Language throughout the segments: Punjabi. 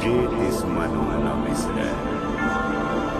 ਜੇ ਤਿਸ ਮਨੋ ਨ ਵਿਸਰੈ ਧਰਤੀ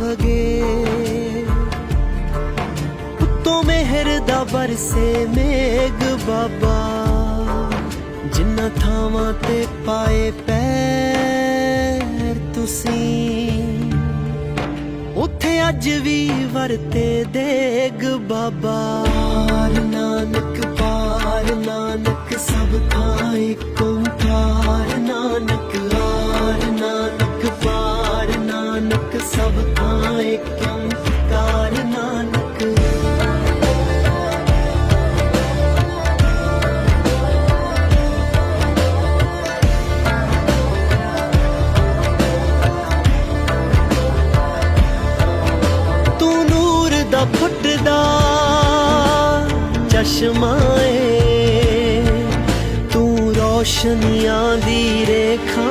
ਵਗੇ ਉੱਤੋਂ ਮਿਹਰ ਦਾ ਵਰਸੇ ਮੇਘ ਬਾਬਾ ਜਿੰਨਾ ਥਾਵਾਂ ਤੇ ਪਾਏ ਪੈਰ ਤੁਸੀਂ ਉੱਥੇ ਅੱਜ ਵੀ ਵਰਤੇ ਦੇਗ ਬਾਬਾ ਨਾਨਕ ਪਾਰ ਨਾਨਕ ਸਭ ਥਾਂ ਏਕ ਓੰਕਾਰ ਨਾਨਕ ਹਾਰ ਨਾਨਕ ਪਾਰ ਨਾਨਕ, ਸਭ ਥਾਂ ਏਕ ਓੰਕਾਰ ਨਾਨਕ। ਤੂੰ ਨੂਰ ਦਾ ਫੁੱਟਦਾ, ਚਸ਼ਮਾ ਏ। ਤੂੰ ਰੋਸ਼ਨੀਆਂ ਦੀ ਰੇਖਾ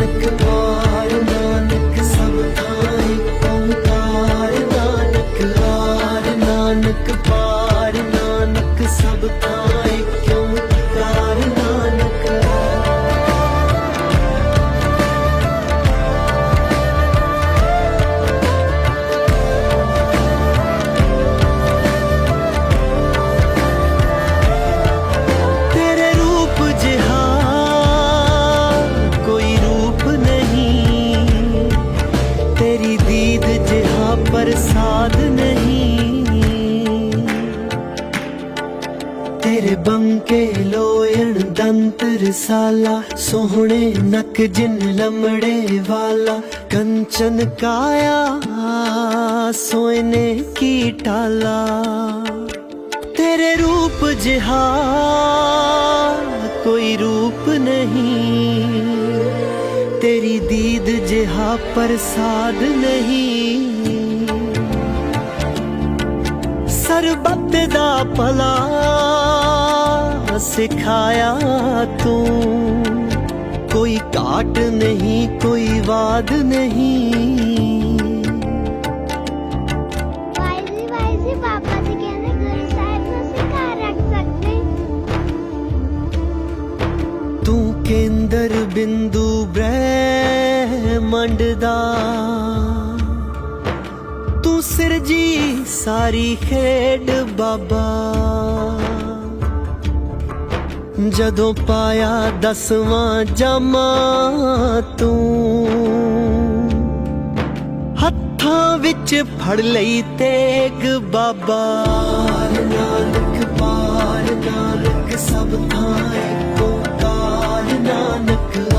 ਪ੍ਰਸਾਦ ਨਹੀਂ ਤੇਰੇ ਬੰਕੇ ਲੋਇਣ ਦੰਤ ਰਸਾਲਾ ਸੋਹਣੇ ਨਕ ਜਿਨ ਲਮੜੇ ਵਾਲਾ ਕੰਚਨ ਕਾਇਆ ਸੋਇਨੇ ਕੀ ਟਾਲਾ ਤੇਰੇ ਰੂਪ ਜਿਹਾ ਕੋਈ ਰੂਪ ਨਹੀਂ ਤੇਰੀ ਦੀਦ ਜਿਹਾ ਪ੍ਰਸਾਦ ਨਹੀਂ ਸਰਬੱਤ ਦਾ ਭਲਾ ਸਿਖਾਇਆ ਤੂੰ। ਕੋਈ ਘਾਟ ਨਹੀਂ ਕੋਈ ਵਾਦ ਨਹੀਂ। ਵਾਈਜ਼ੀ ਵਾਈਜ਼ੀ ਪਾਪਾ ਜੀ ਕਹਿੰਦੇ ਗੁਰੂ ਸਾਹਿਬ ਨੂੰ ਅਸੀਂ ਘਰ ਰੱਖ ਸਕਦੇ। ਤੂੰ ਕੇਂਦਰ ਬਿੰਦੂ ਬ੍ਰਹਿਮੰਡ ਦਾ ਜੀ ਸਾਰੀ ਖੇਡ ਬਾਬਾ। ਜਦੋਂ ਪਾਇਆ ਦਸਵਾਂ ਜਾਮਾ ਤੂੰ, ਹੱਥਾਂ ਵਿੱਚ ਫੜ ਲਈ ਤੇਗ ਬਾਬਾ। ਨਾਨਕ, ਪਾਰ ਨਾਨਕ, ਸਭ ਥਾਂ ਏਕ ਓੰਕਾਰ ਨਾਨਕ।